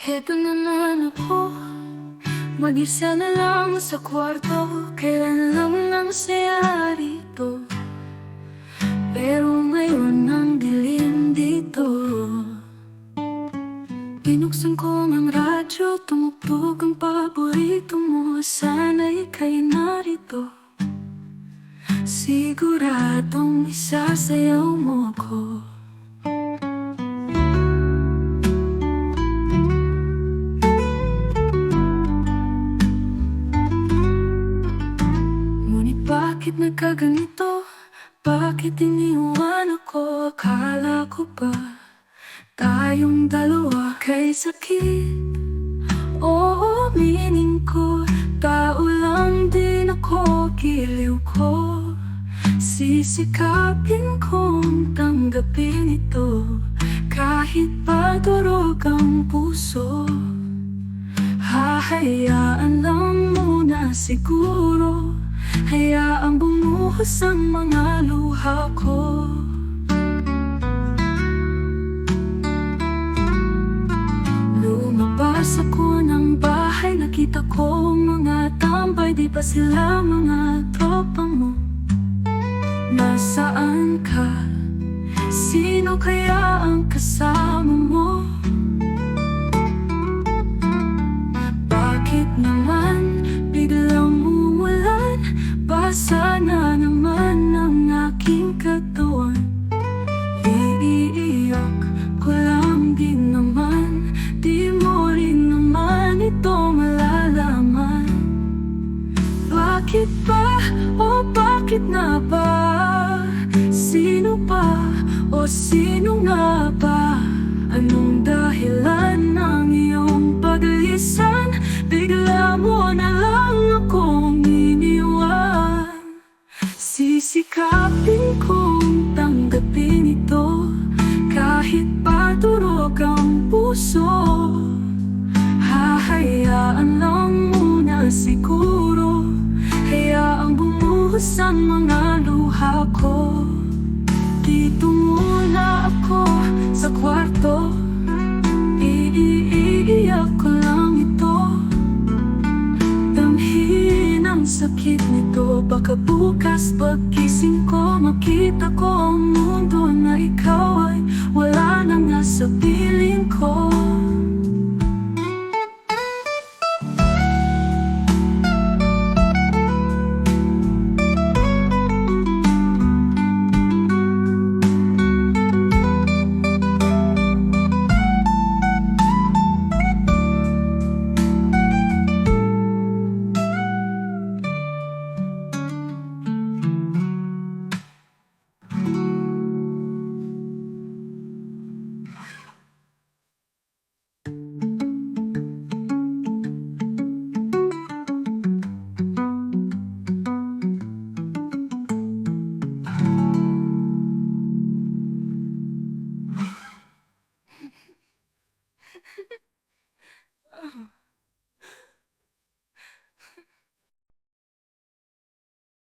Heto naman ako. Mag-isa na lang sa kwarto. Kailan lang nang saya rito Pero ngayon ang dilim dito. Binuksan ko ng radyo. Tumugtog ang paborito mo. Sana ika'y narito. Siguradong isasayaw mo ko bakit nagkaganito? Bakit iniwan ako? Akala ko ba Tayong dalawa kay sakit? Oo, meaning ko Tao lang din ako, giliw ko Sisikapin kong tanggapin ito Kahit padurog ang puso Hahayaan lang muna siguro Hayaang bumuhos ang mga luha ko. Lumabas ako ng bahay Nakita ko mga tambay Di ba sila mga Basa na naman ang aking katawan Iiyak ko lang din naman Di mo rin naman ito malalaman Bakit ba? O bakit na ba? Sino pa? O sino nga ba? Anong dahilan ng iyong paglisan? Bigla mo na lang Sisikapin kong tanggapin ito Kahit padurog ang puso. Hahayaan lang muna siguro Hayaang bumuhos ang luha ko. Dito muna ako sa kwarto sakit nito? Baka bukas pagkising ko Makita ko ang mundo na ikaw ay Wala na nga sa piling ko.